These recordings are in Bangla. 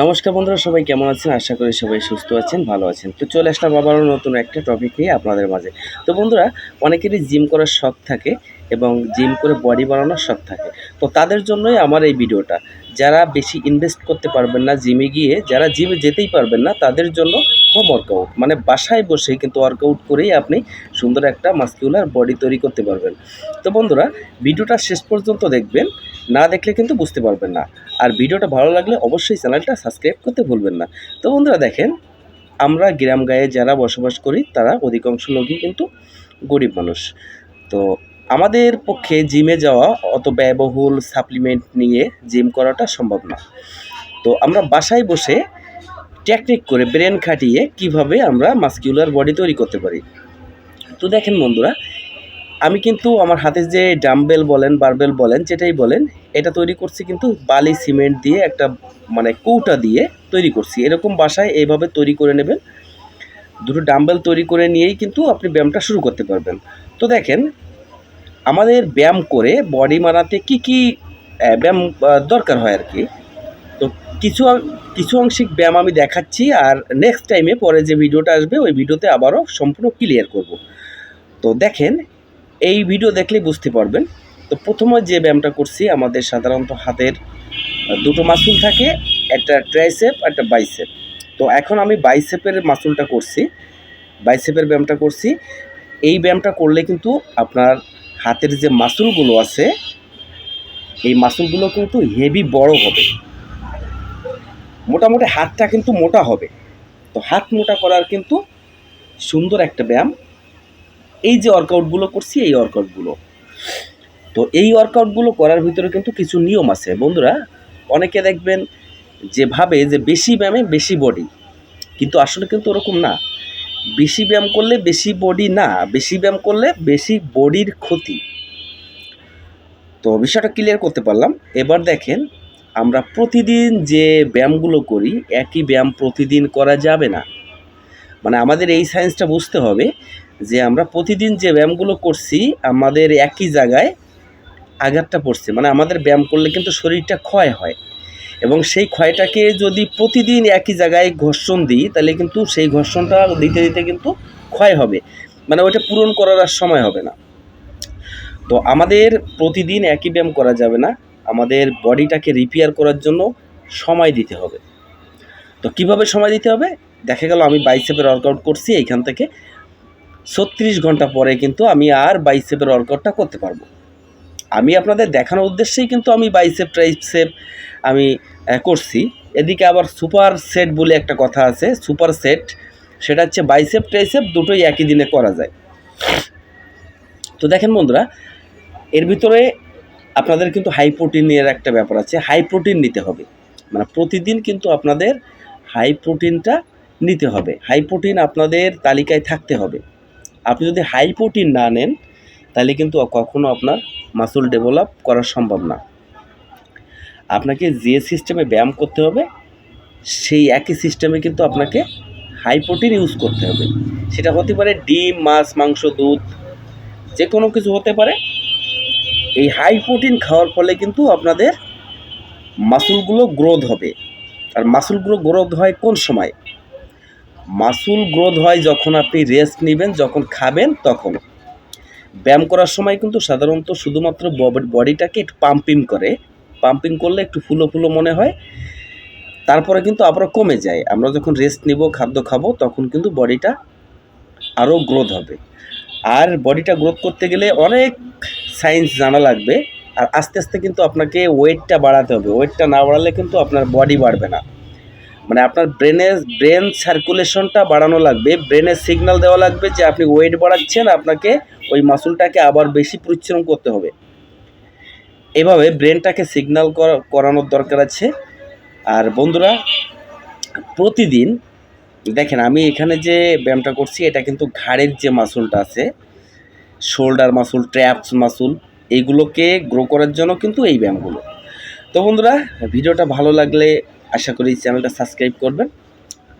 নমস্কার বন্ধুরা, সবাই কেমন আছেন? আশা করি সবাই সুস্থ আছেন, ভালো আছেন। তো চলে আসলাম আবারও নতুন একটা টপিক নিয়ে আপনাদের মাঝে। তো বন্ধুরা, অনেকেরই জিম করার শখ থাকে এবং জিম করে বডি বানানোর শখ থাকে। তো তাদের জন্যই আমার এই ভিডিওটা যারা বেশি ইনভেস্ট করতে পারবেন না জিমে গিয়ে, যারা জিমে যেতেই পারবেন না, তাদের জন্য হোম ওয়ার্কআউট মানে বাসায় বসেই কিন্তু ওয়ার্কআউট করেই আপনি সুন্দর একটা মাস্কিউলার বডি তৈরি করতে পারবেন। তো বন্ধুরা, ভিডিওটা শেষ পর্যন্ত দেখবেন, না দেখলে কিন্তু বুঝতে পারবেন না। আর ভিডিওটা ভালো লাগলে অবশ্যই চ্যানেলটা সাবস্ক্রাইব করতে ভুলবেন না। তো বন্ধুরা দেখেন, আমরা গ্রাম গায়ে যারা বসবাস করি, তারা অধিকাংশ লোকই কিন্তু গরিব মানুষ। তো আমাদের পক্ষে জিমে যাওয়া অত ব্যয়বহুল সাপ্লিমেন্ট নিয়ে জিম করাটা সম্ভব না। তো আমরা বাসায় বসে টেকনিক করে ব্রেন খাটিয়ে কীভাবে আমরা মাস্কিউলার বডি তৈরি করতে পারি। তো দেখেন বন্ধুরা, আমি কিন্তু আমার হাতে যে ডাম্বেল বলেন বারবেল বলেন, যেটাই বলেন, এটা তৈরি করছি কিন্তু বালি সিমেন্ট দিয়ে একটা মানে কৌটা দিয়ে তৈরি করছি। এরকম বাসায় এইভাবে তৈরি করে নেবেন। দুটো ডাম্বেল তৈরি করে নিয়েই কিন্তু আপনি ব্যায়ামটা শুরু করতে পারবেন। তো দেখেন আমাদের ব্যায়াম করে বডি মারাতে কি কি ব্যায়াম দরকার হয় আর কি? তো কিছু কিছু আংশিক ব্যায়াম আমি দেখাচ্ছি আর নেক্সট টাইমে পরে যে ভিডিওটা আসবে, ওই ভিডিওতে আবারও সম্পূর্ণ ক্লিয়ার করব। তো দেখেন, এই ভিডিও দেখলে বুঝতে পারবেন। তো প্রথমে যে ব্যায়ামটা করছি, আমাদের সাধারণত হাতের দুটো মাসুল থাকে, একটা ট্রাইসেপ একটা বাইসেপ তো এখন আমি বাইসেপের মাসুলটা করছি। বাইসেপের ব্যায়ামটা করছি। এই ব্যায়ামটা করলে কিন্তু আপনার হাতের যে মাসুলগুলো আছে, এই মাসুলগুলো কিন্তু হেভি বড় হবে। মোটামুটি হাতটা কিন্তু মোটা হবে। তো হাত মোটা করার কিন্তু সুন্দর একটা ব্যায়াম। এই যে ওয়ার্কআউটগুলো করছি, এই ওয়ার্কআউটগুলো তো এই ওয়ার্কআউটগুলো করার ভিতরে কিন্তু কিছু নিয়ম আছে। বন্ধুরা, অনেকে দেখবেন যে ভাবে যে বেশি ব্যায়ামে বেশি বডি কিন্তু আসলে কিন্তু ওরকম না। বেশি ব্যায়াম করলে বেশি বডি না, বেশি ব্যায়াম করলে বেশি বডির ক্ষতি। তো বিষয়টা ক্লিয়ার করতে পারলাম। এবার দেখেন, আমরা প্রতিদিন যে ব্যায়ামগুলো করি, একই ব্যায়াম প্রতিদিন করা যাবে না। মানে আমাদের এই সায়েন্সটা বুঝতে হবে যে আমরা প্রতিদিন যে ব্যায়ামগুলো করছি, আমাদের একই জায়গায় আঘাতটা পড়ছে। মানে আমাদের ব্যায়াম করলে কিন্তু শরীরটা ক্ষয় হয়। এবং সেই ক্ষয়টাকে যদি প্রতিদিন একই জায়গায় ঘর্ষণ দিই, তাহলে কিন্তু সেই ঘর্ষণটা দিতে দিতে কিন্তু ক্ষয় হবে। মানে ওইটা পূরণ করার আর সময় হবে না। তো আমাদের প্রতিদিন একই ব্যায়াম করা যাবে না। আমাদের বডিটাকে রিপেয়ার করার জন্য সময় দিতে হবে। তো কীভাবে সময় দিতে হবে? দেখা গেল আমি বাইসেপের ওয়ার্কআউট করছি, এইখান থেকে ছত্রিশ ঘণ্টা পরে কিন্তু আমি আর বাইসেপের ওয়ার্কআউটটা করতে পারব। আমি আপনাদের দেখানোর উদ্দেশ্যেই কিন্তু আমি বাইসেপ ট্রাইসেপ আমি করছি। এদিকে আবার সুপার সেট বলে একটা কথা আছে, সুপার সেট। সেটা হচ্ছে বাইসেপ ট্রাইসেপ দুটোই একই দিনে করা যায়। তো দেখেন বন্ধুরা, এর ভিতরে আপনাদের কিন্তু হাই প্রোটিনের একটা ব্যাপার আছে। হাই প্রোটিন নিতে হবে। মানে প্রতিদিন কিন্তু আপনাদের হাই প্রোটিনটা নিতে হবে। হাই প্রোটিন আপনাদের তালিকায় থাকতে হবে। আপনি যদি হাই প্রোটিন না নেন, তাহলে কিন্তু কখনও আপনার মাসুল ডেভেলপ করা সম্ভব না। আপনাকে যে সিস্টেমে ব্যায়াম করতে হবে, সেই একই সিস্টেমে কিন্তু আপনাকে হাই প্রোটিন ইউজ করতে হবে। সেটা হতে পারে ডিম, মাছ, মাংস, দুধ যে কোনো কিছু হতে পারে। এই হাই প্রোটিন খাওয়ার ফলে কিন্তু আপনাদের মাসুলগুলো গ্রোথ হবে। আর মাসুলগুলো গ্রোথ হয় কোন সময়? মাসুল গ্রোথ হয় যখন আপনি রেস্ট নেবেন, যখন খাবেন, তখন। ব্যায়াম করার সময় কিন্তু সাধারণত শুধুমাত্র বডিটাকে একটু পাম্পিং করে। পাম্পিং করলে একটু ফুলো ফুলো মনে হয়। তারপরে কিন্তু আবার কমে যায়। আমরা যখন রেস্ট নিব, খাদ্য খাব, তখন কিন্তু বডিটা আরও গ্রোথ হবে। আর বডিটা গ্রোথ করতে গেলে অনেক সায়েন্স জানা লাগবে। আর আস্তে আস্তে কিন্তু আপনাকে ওয়েটটা বাড়াতে হবে। ওয়েটটা না বাড়ালে কিন্তু আপনার বডি বাড়বে না। মানে আপনার ব্রেনের ব্রেন সার্কুলেশনটা বাড়ানো লাগবে। ব্রেনের সিগন্যাল দেওয়া লাগবে যে আপনি ওয়েট বাড়াচ্ছেন, আপনাকে ওই মাসুলটাকে আবার বেশি পরিশ্রম করতে হবে। এভাবে ব্রেনটাকে সিগন্যাল করানোর দরকার আছে। আর বন্ধুরা, প্রতিদিন, দেখেন আমি এখানে যে ব্যায়ামটা করছি, এটা কিন্তু ঘাড়ের যে মাসুলটা আছে শোল্ডার মাসুল ট্র্যাপস মাসুল এইগুলোকে গ্রো করার জন্য কিন্তু এই ব্যায়ামগুলো। তো বন্ধুরা, ভিডিওটা ভালো লাগলে আশা করি চ্যানেলটা সাবস্ক্রাইব করবেন,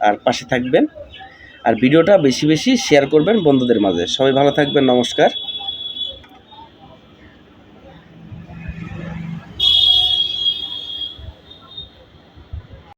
আর পাশে থাকবেন। আর ভিডিওটা বেশি বেশি শেয়ার করবেন বন্ধুদের মাঝে। সবাই ভালো থাকবেন, নমস্কার।